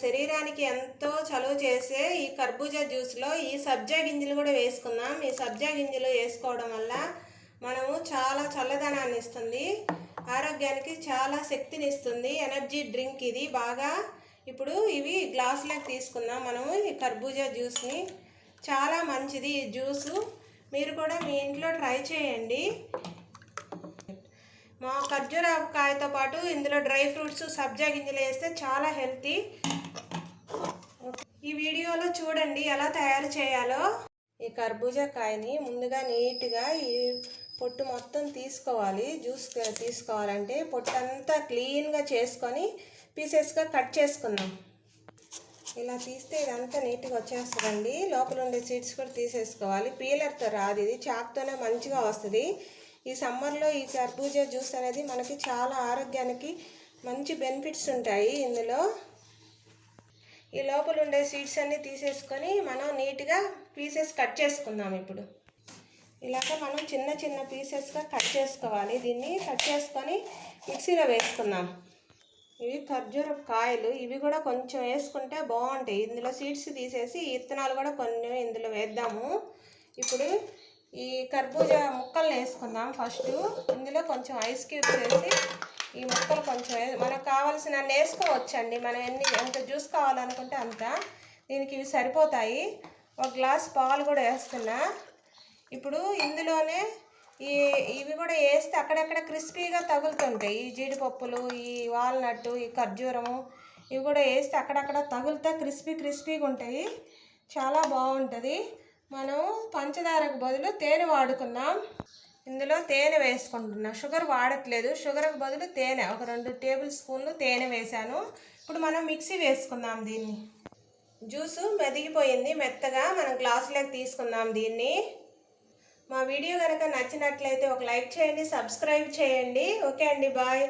శరీరానికి ఎంతో చలువ చేసే ఈ కర్బూజా జ్యూస్లో ఈ సబ్జా గింజలు కూడా వేసుకుందాం. ఈ సబ్జా గింజలు వేసుకోవడం వల్ల మనము చాలా చల్లదనాన్ని ఇస్తుంది. ఆరోగ్యానికి చాలా శక్తిని ఇస్తుంది. ఎనర్జీ డ్రింక్ ఇది. బాగా ఇప్పుడు ఇవి గ్లాసులకు తీసుకుందాం. మనము ఈ కర్బూజా జ్యూస్ని. చాలా మంచిది ఈ జ్యూసు. మీరు కూడా మీ ఇంట్లో ట్రై చేయండి. మా ఖర్జూర కాయతో పాటు ఇందులో డ్రై ఫ్రూట్స్ సబ్జా గింజలు వేస్తే చాలా హెల్తీ. ఈ వీడియోలో చూడండి ఎలా తయారు చేయాలో. ఈ కర్బూజా కాయని ముందుగా నీట్గా ఈ పొట్టు మొత్తం తీసుకోవాలి. జ్యూస్ తీసుకోవాలంటే పొట్టు అంతా క్లీన్గా చేసుకొని పీసెస్గా కట్ చేసుకుందాం. ఇలా తీస్తే ఇదంతా నీట్గా వచ్చేస్తుందండి. లోపల ఉండే సీడ్స్ కూడా తీసేసుకోవాలి. పీలర్తో రాదు ఇది. చాక్తోనే మంచిగా వస్తుంది. ఈ సమ్మర్లో ఈ కర్బూజా జ్యూస్ అనేది మనకి చాలా ఆరోగ్యానికి మంచి బెనిఫిట్స్ ఉంటాయి ఇందులో. ఈ లోపల ఉండే సీడ్స్ అన్నీ తీసేసుకొని మనం నీట్గా పీసెస్ కట్ చేసుకుందాం ఇప్పుడు. ఇలాగ మనం చిన్న చిన్న పీసెస్గా కట్ చేసుకోవాలి. దీన్ని కట్ చేసుకొని మిక్సీలో వేసుకుందాం. ఇవి ఖర్జూర కాయలు. ఇవి కూడా కొంచెం వేసుకుంటే బాగుంటాయి. ఇందులో సీడ్స్ తీసేసి ఇత్తనాలు కూడా కొన్ని ఇందులో వేద్దాము. ఇప్పుడు ఈ కర్బూజా ముక్కల్ని వేసుకుందాం ఫస్ట్. ఇందులో కొంచెం ఐస్ క్యూబ్స్ వేసి ఈ ముక్కలు కొంచెం మనకు కావాల్సిన వేసుకోవచ్చండి మనం ఎన్ని ఎంత జ్యూస్ కావాలనుకుంటే అంత. దీనికి ఇవి సరిపోతాయి. ఒక గ్లాస్ పాలు కూడా వేస్తున్నా. ఇప్పుడు ఇందులోనే ఈ ఇవి కూడా వేస్తే అక్కడక్కడ క్రిస్పీగా తగులుతుంటాయి. ఈ జీడిపప్పులు ఈ వాల్నట్ ఈ ఖర్జూరము ఇవి కూడా వేస్తే అక్కడక్కడ తగులుతా క్రిస్పీ క్రిస్పీగా ఉంటాయి. చాలా బాగుంటుంది. మనం పంచదారకు బదులు తేనె వాడుకుందాం. ఇందులో తేనె వేసుకుంటున్నా. షుగర్ వాడట్లేదు. షుగర్కి బదులు తేనె. ఒక రెండు టేబుల్ స్పూన్లు తేనె వేసాను ఇప్పుడు మనం మిక్సీ వేసుకుందాం దీన్ని. జ్యూసు మెదిగిపోయింది. మెత్తగా మనం గ్లాసులోకి తీసుకుందాం దీన్ని. మా వీడియో కనుక నచ్చినట్లయితే ఒక లైక్ చేయండి సబ్స్క్రైబ్ చేయండి. ఓకే అండి బాయ్.